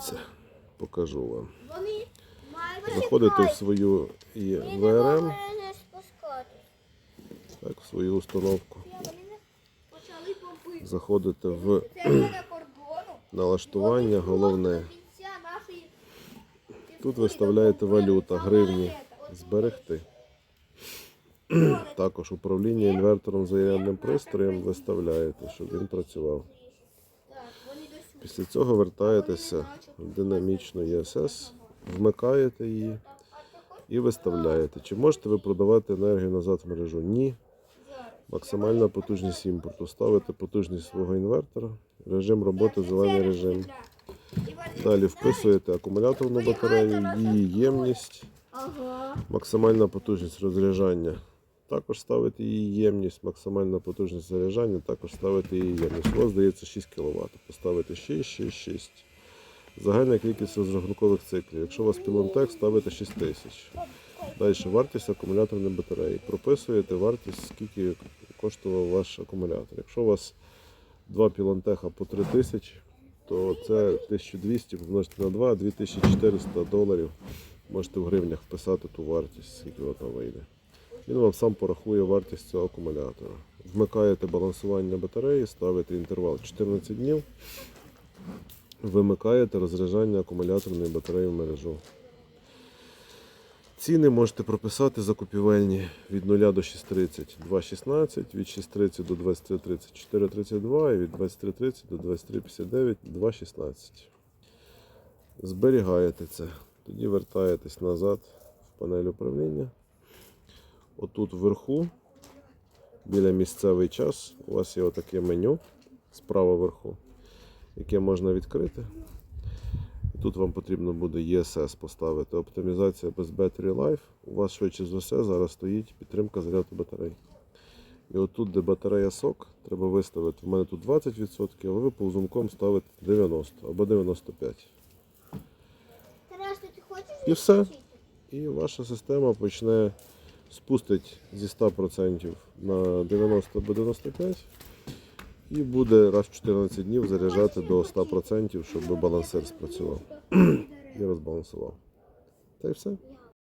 Це покажу вам. Заходите в свою ВРМ, так, в свою установку. Заходите в налаштування, головне. Тут виставляєте валюта, гривні, зберегти. Також управління інвертором зарядним пристроєм виставляєте, щоб він працював. Так, вони до сюди. Після цього вертаєтеся в динамічну ЄСС, вмикаєте її і виставляєте. Чи можете ви продавати енергію назад в мережу? Ні. Максимальна потужність імпорту. Ставите потужність свого інвертора, режим роботи, зелений режим. Далі вписуєте акумуляторну батарею, її ємність, максимальна потужність розряджання. Також ставите її ємність, максимальна потужність заряджання, також ставите її ємність. У вас здається 6 кВт. Поставите 6, 6, 6. Загальна кількість розрахункових циклів. Якщо у вас пілонтек, ставите 6000. Далі вартість акумуляторної батареї. Прописуєте вартість, скільки коштував ваш акумулятор. Якщо у вас два пілонтеха по 3000, то це 1200 помножити на 2, 2400 доларів. Можете в гривнях вписати ту вартість, скільки вона вийде. Він вам сам порахує вартість цього акумулятора. Вмикаєте балансування батареї, ставите інтервал 14 днів, вимикаєте розряджання акумуляторної батареї в мережу. Ціни можете прописати закупівельні від 0 до 6.30 2.16, від 6.30 до 23.30 4.32 і від 23.30 до 23.59 2.16. Зберігаєте це. Тоді вертаєтесь назад в панель управління. Отут вверху, біля місцевий час, у вас є отаке меню справа вверху, яке можна відкрити. І тут вам потрібно буде ESS поставити. Оптимізація без Battery Life. У вас швидше за все зараз стоїть підтримка заряду батарей. І отут, де батарея сок, треба виставити. У мене тут 20%, а ви повзунком ставите 90 або 95. Тарас, ти хочеш І все. І ваша система почне спустить зі 100% на 90 або 95 і буде раз в 14 днів заряджати до 100%, щоб балансир спрацював і розбалансував. Та й все.